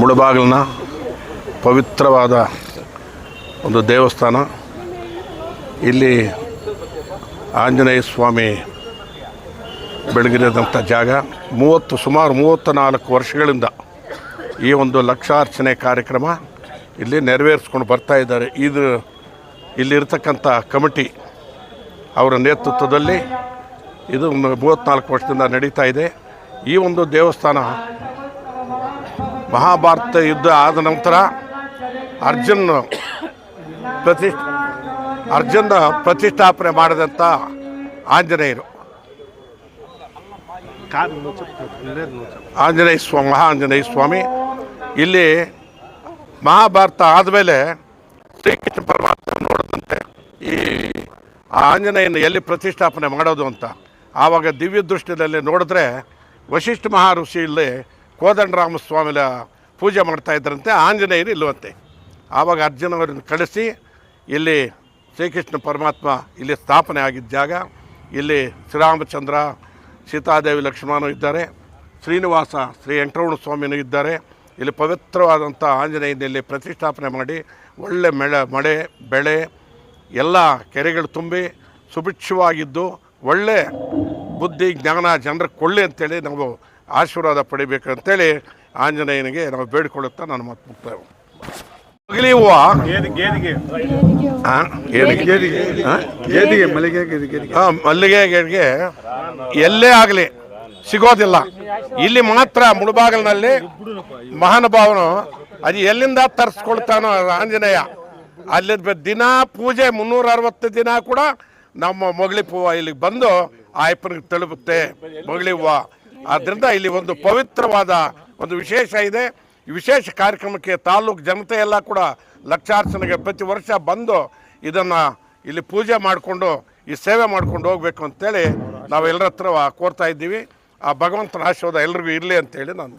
ಮುಳಬಾಗಿಲಿನ ಪವಿತ್ರವಾದ ಒಂದು ದೇವಸ್ಥಾನ. ಇಲ್ಲಿ ಆಂಜನೇಯ ಸ್ವಾಮಿ ಬೆಳಗಿರಿದಂಥ ಜಾಗ. ಮೂವತ್ತು ಸುಮಾರು ಮೂವತ್ತ ನಾಲ್ಕು ವರ್ಷಗಳಿಂದ ಈ ಒಂದು ಲಕ್ಷಾರ್ಚನೆ ಕಾರ್ಯಕ್ರಮ ಇಲ್ಲಿ ನೆರವೇರಿಸ್ಕೊಂಡು ಬರ್ತಾ ಇದ್ದಾರೆ. ಇದು ಇಲ್ಲಿರ್ತಕ್ಕಂಥ ಕಮಿಟಿ ಅವರ ನೇತೃತ್ವದಲ್ಲಿ ಇದು ಮೂವತ್ತ್ನಾಲ್ಕು ವರ್ಷದಿಂದ ನಡೀತಾ ಇದೆ. ಈ ಒಂದು ದೇವಸ್ಥಾನ ಮಹಾಭಾರತ ಯುದ್ಧ ಆದ ನಂತರ ಅರ್ಜುನ್ ಪ್ರತಿಷ್ಠ ಅರ್ಜುನ ಪ್ರತಿಷ್ಠಾಪನೆ ಮಾಡಿದಂಥ ಆಂಜನೇಯರು. ಆಂಜನೇಯ ಸ್ವಾಮಿ ಮಹಾ ಆಂಜನೇಯ ಸ್ವಾಮಿ ಇಲ್ಲಿ ಮಹಾಭಾರತ ಆದಮೇಲೆ ಶ್ರೀಕೃಷ್ಣ ಪರಮಾತ್ಮ ನೋಡಿದಂತೆ ಈ ಆಂಜನೇಯನ ಎಲ್ಲಿ ಪ್ರತಿಷ್ಠಾಪನೆ ಮಾಡೋದು ಅಂತ ಆವಾಗ ದಿವ್ಯ ದೃಷ್ಟಿಯಲ್ಲಿ ನೋಡಿದ್ರೆ ವಶಿಷ್ಠ ಮಹಾ ಇಲ್ಲಿ ಕೋದಂಡರಾಮ ಸ್ವಾಮಿಲ ಪೂಜೆ ಮಾಡ್ತಾ ಇದ್ರಂತೆ, ಆಂಜನೇಯರು ಇಲ್ಲವಂತೆ. ಆವಾಗ ಅರ್ಜುನವರನ್ನು ಕಳಿಸಿ, ಇಲ್ಲಿ ಶ್ರೀಕೃಷ್ಣ ಪರಮಾತ್ಮ ಇಲ್ಲಿ ಸ್ಥಾಪನೆ ಆಗಿದ್ದ ಜಾಗ, ಇಲ್ಲಿ ಶ್ರೀರಾಮಚಂದ್ರ, ಸೀತಾದೇವಿ ಲಕ್ಷ್ಮಣನು ಇದ್ದಾರೆ, ಶ್ರೀನಿವಾಸ ಶ್ರೀ ವೆಂಕಟರಮಣ ಸ್ವಾಮಿನೂ ಇದ್ದಾರೆ. ಇಲ್ಲಿ ಪವಿತ್ರವಾದಂಥ ಆಂಜನೇಯನ ಇಲ್ಲಿ ಪ್ರತಿಷ್ಠಾಪನೆ ಮಾಡಿ, ಒಳ್ಳೆ ಮಳೆ ಮಳೆ, ಬೆಳೆ, ಎಲ್ಲ ಕೆರೆಗಳು ತುಂಬಿ ಸುಭಿಕ್ಷವಾಗಿದ್ದು ಒಳ್ಳೆ ಬುದ್ಧಿ, ಜ್ಞಾನ ಜನರಿಗೆ ಕೊಳ್ಳಿ ಅಂತೇಳಿ ನಾವು ಆಶೀರ್ವಾದ ಪಡಿಬೇಕಂತೇಳಿ ಆಂಜನೇಯನಿಗೆ ನಾವು ಬೇಡಿಕೊಳ್ಳುತ್ತಾ ನಾನು ಮತ್ತೆ ಮುಕ್ತಾಯ ಮಗಲಿ ಹೂವು? ಗೇದಿಗೆ. ಮಲ್ಲಿಗೆ ಗೇದಿಗೆ ಎಲ್ಲೇ ಆಗಲಿ ಸಿಗೋದಿಲ್ಲ. ಇಲ್ಲಿ ಮಾತ್ರ ಮುಳುಬಾಗಿಲಿನಲ್ಲಿ ಮಹಾನುಭಾವನು ಅದು ಎಲ್ಲಿಂದ ತರಿಸ್ಕೊಳ್ತಾನೋ ಆಂಜನೇಯ. ಅಲ್ಲಿ ದಿನ ಪೂಜೆ ಮುನ್ನೂರ ಅರವತ್ತು ದಿನ ಕೂಡ ನಮ್ಮ ಮೊಗಳಿ ಹೂವು ಇಲ್ಲಿಗೆ ಬಂದು ಆ ಅಯ್ಯಪ್ಪನಿಗೆ ತಲುಪುತ್ತೆ ಮೊಗಳಿ ಹೂವು. ಆದ್ದರಿಂದ ಇಲ್ಲಿ ಒಂದು ಪವಿತ್ರವಾದ ಒಂದು ವಿಶೇಷ ಇದೆ ವಿಶೇಷ ಕಾರ್ಯಕ್ರಮಕ್ಕೆ ತಾಲೂಕು ಜನತೆ ಎಲ್ಲ ಕೂಡ ಲಕ್ಷಾರ್ಚನೆಗೆ ಪ್ರತಿ ವರ್ಷ ಬಂದು ಇದನ್ನು ಇಲ್ಲಿ ಪೂಜೆ ಮಾಡಿಕೊಂಡು, ಈ ಸೇವೆ ಮಾಡ್ಕೊಂಡು ಹೋಗ್ಬೇಕು ಅಂತೇಳಿ ನಾವು ಎಲ್ಲರ ಹತ್ರ ಕೋರ್ತಾ ಇದ್ದೀವಿ ಆ ಭಗವಂತನ ಆಶೀರ್ವಾದ ಎಲ್ರಿಗೂ ಇರಲಿ ಅಂತೇಳಿ ನಾನು.